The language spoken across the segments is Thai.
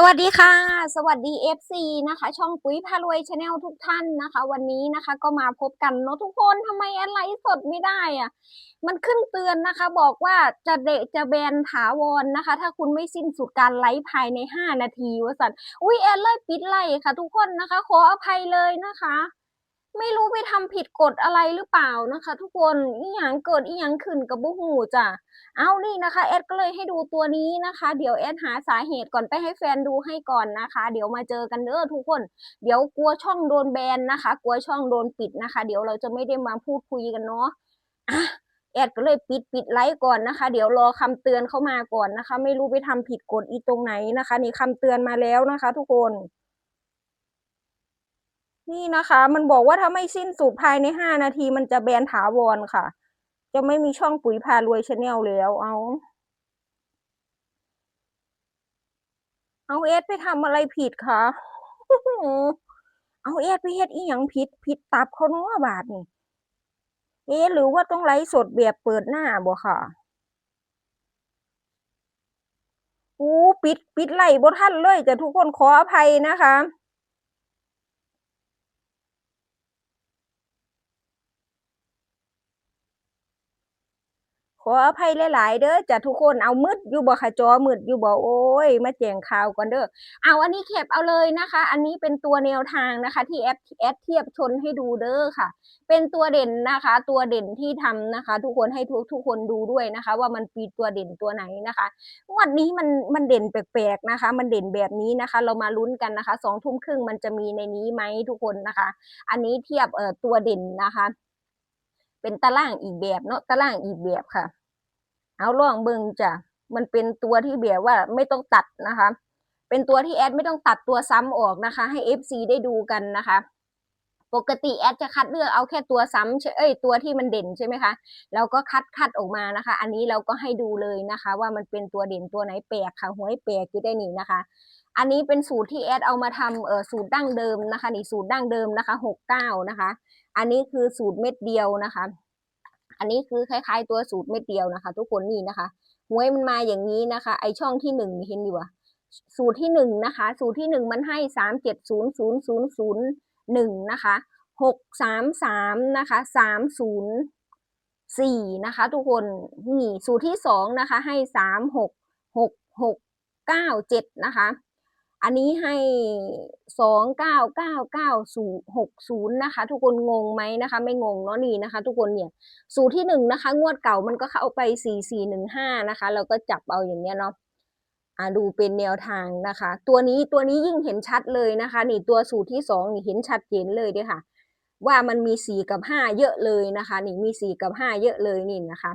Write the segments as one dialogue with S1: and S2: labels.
S1: สวัสดีค่ะ สวัสดี FC นะคะ ช่องปุ๋ยพารวยชาแนลทุกท่านนะคะ วันนี้นะคะก็มาพบกันเนาะทุกคนทำไมอะไรสดไม่ได้อะมันขึ้นเตือนนะคะ บอกว่าจะเดะจะแบนถาวรนะคะ ถ้าคุณไม่สิ้นสุดการไลฟ์ภายใน 5 นาทีวสันอุ้ยแอนเลยปิดไลฟ์ค่ะ ทุกคนนะคะ ขออภัยเลยนะคะ ไม่รู้ไปทำผิดกฎอะไรหรือเปล่านะคะ ทุกคนอีหยังเกิดอีหยังขึ้นกับบุหูจ้ะเอานี่นะคะแอดก็เลยให้ดูตัวนี้นะคะ เดี๋ยวแอดหาสาเหตุก่อนไปให้แฟนดูให้ก่อนนะคะ เดี๋ยวมาเจอกันเด้อทุกคน เดี๋ยวกลัวช่องโดนแบนนะคะ กลัวช่องโดนปิดนะคะ เดี๋ยวเราจะไม่ได้มาพูดคุยกันเนาะอะแอดก็เลยปิดปิดไลฟ์ก่อนนะคะ เดี๋ยวรอคำเตือนเข้ามาก่อนนะคะ ไม่รู้ไปทำผิดกฎอีตรงไหนนะคะ นี่คำเตือนมาแล้วนะคะ ทุกคน นี่นะคะ มันบอกว่าถ้าไม่สิ้นสุดภายในห้านาทีมันจะแบนถาวรค่ะ จะไม่มีช่องปุ๋ยพารวยชาแนลแล้ว เอา เอาเอสไปทำอะไรผิดคะเอาเอสไปเฮ็ดอีหยังผิดผิดตับเขาเนาะบาทนี่เอ๊หรือว่าต้องไลฟ์สดแบบเปิดหน้าบ่ค่ะอู้ปิดปิดไลฟ์บ่ทันเลยจะทุกคนขออภัยนะคะ ข ออภัยหลายๆเด้อจ้ะทุกคนเอามืดอยู่บ่ค่ะจอมืดอยู่บ่โอ้ยมาแจ้งข่าวก่อนเด้อเอาอันนี้แคปเอาเลยนะคะ อันนี้เป็นตัวแนวทางนะคะ ที่แอปแอปเทียบชนให้ดูเด้อค่ะ เป็นตัวเด่นนะคะ ตัวเด่นที่ทำนะคะ ทุกคนให้ทุกทุกคนดูด้วยนะคะ ว่ามันปีตัวเด่นตัวไหนนะคะวันนี้มันมันเด่นแปลกๆนะคะ มันเด่นแบบนี้นะคะ เรามาลุ้นกันนะคะสองทุ่มครึ่งมันจะมีในนี้ไหมทุกคนนะคะ อันนี้เทียบเอ่อตัวเด่นนะคะ เป็นตารางอีกแบบเนาะตารางอีกแบบค่ะ เอาล่องเบิงจ้ะมันเป็นตัวที่แบบว่าไม่ต้องตัดนะคะ เป็นตัวที่แอดไม่ต้องตัดตัวซ้ำออกนะคะ ให้ FC ได้ดูกันนะคะ ปกติแอดจะคัดเลือกเอาแค่ตัวซ้ำใช่เอ้ยตัวที่มันเด่นใช่ไหมคะเราก็คัดคัดออกมานะคะ อันนี้เราก็ให้ดูเลยนะคะ ว่ามันเป็นตัวเด่นตัวไหนแปลกค่ะหวยแปลกอยู่ได้นี่นะคะ อันนี้เป็นสูตรที่แอดเอามาทำเออสูตรดั้งเดิมนะคะ นี่สูตรดั้งเดิมนะคะหกเก้านะคะ อันนี้คือสูตรเม็ดเดียวนะคะ อันนี้คือคล้ายๆตัวสูตรเม็ดเดียวนะคะ ทุกคนนี่นะคะหวยมันมาอย่างนี้นะคะ ไอช่องที่หนึ่งเห็นดีวะสูตรที่หนึ่งนะคะ สูตรที่หนึ่งมันให้สามเจ็ดศูนย์ศูนย์ศูนย์ศูนย์หนึ่งนะคะหกสามสามนะคะสามศูนย์สี่นะคะ ทุกคนนี่สูตรที่สองนะคะ ให้สามหกหกหกเก้าเจ็ดนะคะ อันนี้ให้สองเก้าเก้าเก้าศูนย์หกศูนย์นะคะ ทุกคนงงไหมนะคะ ไม่งงเนาะนี่นะคะ ทุกคนเนี่ยสูตรที่หนึ่งนะคะ งวดเก่ามันก็เข้าไปสี่สี่หนึ่งห้านะคะ เราก็จับเอาอย่างเงี้ยเนาะอ่าดูเป็นแนวทางนะคะ ตัวนี้ตัวนี้ยิ่งเห็นชัดเลยนะคะ นี่ตัวสูตรที่สองนี่เห็นชัดเจนเลยด้วยค่ะ ว่ามันมีสี่กับห้าเยอะเลยนะคะ นี่มีสี่กับห้าเยอะเลยนี่นะคะ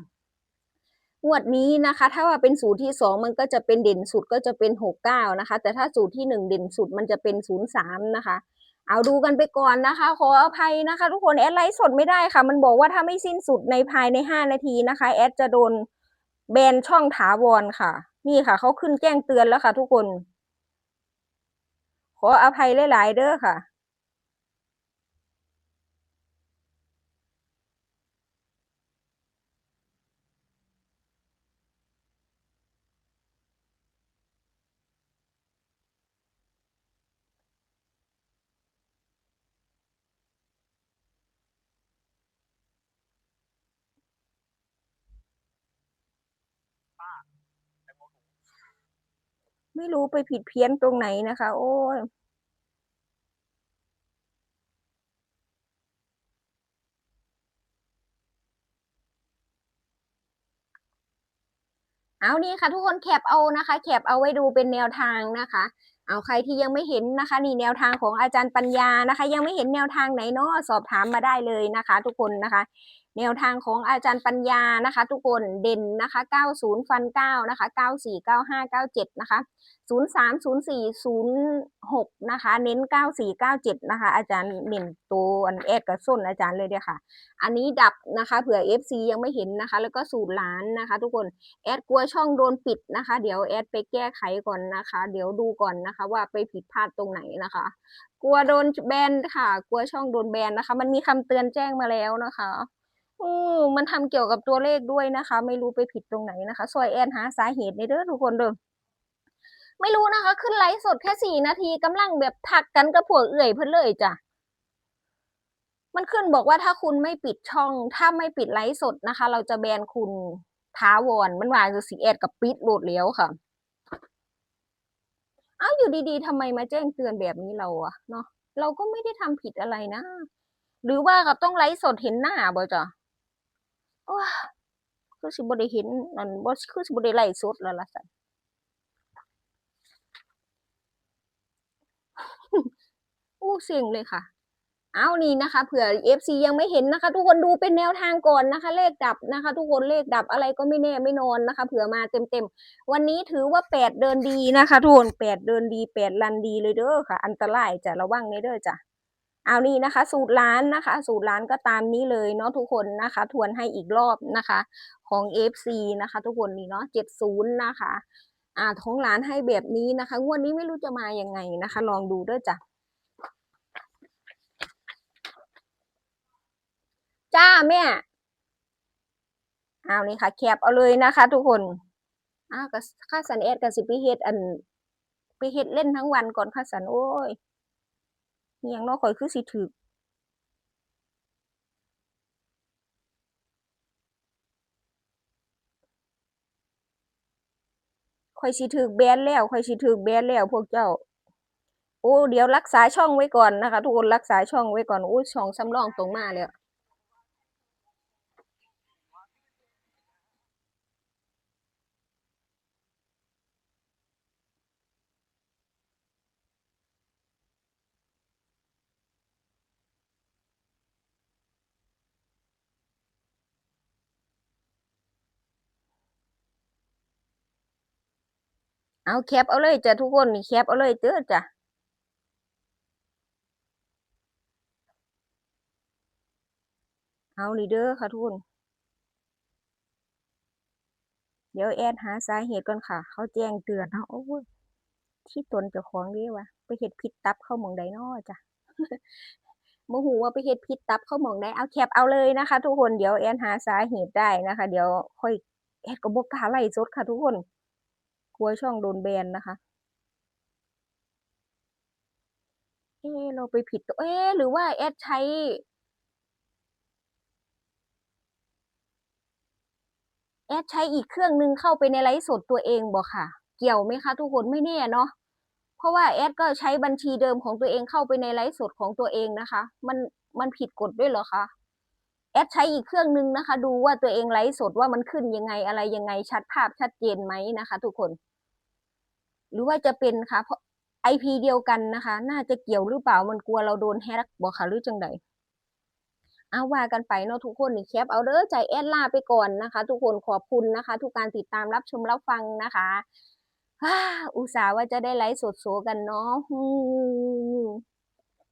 S1: งวดนี้นะคะ ถ้าว่าเป็นสูตรที่สองมันก็จะเป็นเด่นสุดก็จะเป็นหกเก้านะคะ แต่ถ้าสูตรที่หนึ่งเด่นสุดมันจะเป็นศูนย์สามนะคะ เอาดูกันไปก่อนนะคะ ขออภัยนะคะ ทุกคนแอดไลฟ์สดไม่ได้ค่ะ มันบอกว่าถ้าไม่สิ้นสุดในภายในห้านาทีนะคะแอดจะโดนแบนช่องถาวรค่ะ นี่ค่ะเขาขึ้นแจ้งเตือนแล้วค่ะ ทุกคน ขออภัยหลาย ๆ เด้อค่ะ ไม่รู้ไปผิดเพี้ยนตรงไหนนะคะ โอ้ยเอานี่ค่ะ ทุกคนแคปเอานะคะ แคปเอาไว้ดูเป็นแนวทางนะคะ เอาใครที่ยังไม่เห็นนะคะ นี่แนวทางของอาจารย์ปัญญานะคะ ยังไม่เห็นแนวทางไหนเนาะสอบถามมาได้เลยนะคะ ทุกคนนะคะ แนวทางของอาจารย์ปัญญานะคะ ทุกคนเด่นนะคะ 90 ฟัน 9 นะคะ 94 95 97 นะคะ 03 04 06 นะคะ เน้น 94 97 นะคะ อาจารย์เน้นตัวอันแอดกับส้นอาจารย์เลยเดียค่ะ อันนี้ดับนะคะเผื่อ FC ยังไม่เห็นนะคะ แล้วก็สูตรล้านนะคะ ทุกคนแอดกลัวช่องโดนปิดนะคะ เดี๋ยวแอดไปแก้ไขก่อนนะคะ เดี๋ยวดูก่อนนะคะ ว่าไปผิดพลาดตรงไหนนะคะ กลัวโดนแบนค่ะ กลัวช่องโดนแบนนะคะ มันมีคำเตือนแจ้งมาแล้วนะคะ อืมมันทำเกี่ยวกับตัวเลขด้วยนะคะ ไม่รู้ไปผิดตรงไหนนะคะซอยแอนหาสาเหตุในเด้อทุกคนเด้อไม่รู้นะคะ ขึ้นไลฟ์สดแค่สี่นาทีกำลังแบบทักกันกับพวเอื่อยเพื่อนเลยจ้ะมันขึ้นบอกว่าถ้าคุณไม่ปิดช่อง ถ้าไม่ปิดไลฟ์สดนะคะ เราจะแบนคุณท้าวอนมันว่าจะสีแอดกับปิดโหลดแล้วค่ะเอ้าอยู่ดีๆทำไมมาแจ้งเตือนแบบนี้เราอะเนาะเราก็ไม่ได้ทำผิดอะไรนะ หรือว่ากับต้องไลฟ์สดเห็นหน้าบ่จ้ะ ว้าคือสิบ่ได้เห็นนั่นบ่คือสิบ่ได้ไลฟ์สดแล้วล่ะสันอู้เสียงเลยค่ะ เอานี่นะคะเผื่อ FC ยังไม่เห็นนะคะ ทุกคนดูเป็นแนวทางก่อนนะคะ เลขดับนะคะ ทุกคนเลขดับอะไรก็ไม่แน่ไม่นอนนะคะ เผื่อมาเต็มๆ วันนี้ถือว่าแปดเดินดีนะคะ ทุกคนแปดเดินดีแปดลันดีเลยเด้อค่ะ อันตรายจะระวังในเด้อจ้ะ เอานี่นะคะ สูตรร้านนะคะ สูตรร้านก็ตามนี้เลยเนาะทุกคนนะคะ ทวนให้อีกรอบนะคะ ของ FC นะคะ ทุกคนนี่เนาะเจ็ดศูนย์นะคะอ่าท้องร้านให้แบบนี้นะคะงวดนี้ไม่รู้จะมายังไงนะคะ ลองดูด้อจ้ะจ้าแม่เอานี่ค่ะ แคปเอาเลยนะคะ ทุกคนอ้าวก็ค่าสันเอ็ดกับสิไปเฮ็ดอันไปเฮ็ดเล่นทั้งวันก่อนค่าสันโอ้ย อิหยังนาะข่อยคือสิถึกข่อยสิถึกแบนแล้วข่อยสิถึกแบนแล้วพวกเจ้า โอ้ เดี๋ยวรักษาช่องไว้ก่อนนะคะ ทุกคนรักษาช่องไว้ก่อนโอ้ช่องสำรองตรงมาแล้ว เอาแคปเอาเลยจ้ะทุกคนนี่แคปเอาเลยเด้อจ้ะเอานี่เด้อค่ะทุกคนเดี๋ยวแอดหาสาเหตุก่อนค่ะ เขาแจ้งเตือนเนาะโอ้ยที่ตนเจ้าของเด้วะไปเฮ็ดผิดตับเข้าหมองใดน้อจ้ะโมโหว่าไปเฮ็ดผิดตับเข้าหมองใดเอาแคปเอาเลยนะคะ ทุกคนเดี๋ยวแอดหาสาเหตุได้นะคะ เดี๋ยวค่อยแอดก็บ่กล้าไล่สดค่ะทุกคน ลัวช่องโดนแบนนะคะ เอ๊เราไปผิดตัวเอ๊หรือว่าแอดใช้ แอดใช้อีกเครื่องหนึ่งเข้าไปในไลฟ์สดตัวเองบ่ค่ะ เกี่ยวไหมคะทุกคนไม่แน่เนาะเพราะว่าแอดก็ใช้บัญชีเดิมของตัวเองเข้าไปในไลฟ์สดของตัวเองนะคะ มันมันผิดกฎด้วยเหรอคะแอดใช้อีกเครื่องหนึ่งนะคะ ดูว่าตัวเองไลฟ์สดว่ามันขึ้นยังไงอะไรยังไงชัดภาพชัดเจนไหมนะคะ ทุกคน หรือว่าจะเป็นคะเพราะไอพีเดียวกันนะคะ น่าจะเกี่ยวหรือเปล่ามันกลัวเราโดนแฮกบ่คะหรือจังใดเอาว่ากันไปเนาะทุกคนนี่แคปเอาเด้อใจแอดลาไปก่อนนะคะ ทุกคนขอบคุณนะคะ ทุกการติดตามรับชมรับฟังนะคะอุตส่าห์ว่าจะได้ไลฟ์สดโซกันเนาะ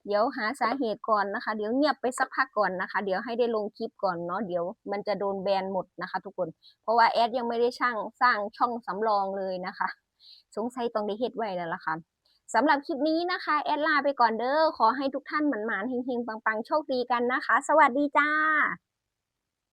S1: เดี๋ยวหาสาเหตุก่อนนะคะ เดี๋ยวเงียบไปสักพักก่อนนะคะ เดี๋ยวให้ได้ลงคลิปก่อนเนาะเดี๋ยวมันจะโดนแบนหมดนะคะ ทุกคน เพราะว่าแอดยังไม่ได้ช่างสร้างช่องสำรองเลยนะคะ สงสัยต้องได้เฮ็ดไว้แล้วล่ะค่ะสำหรับคลิปนี้นะคะ แอดลาไปก่อนเด้อขอให้ทุกท่านหมันๆเฮงๆ ปังๆ โชคดีกันนะคะ สวัสดีจ้า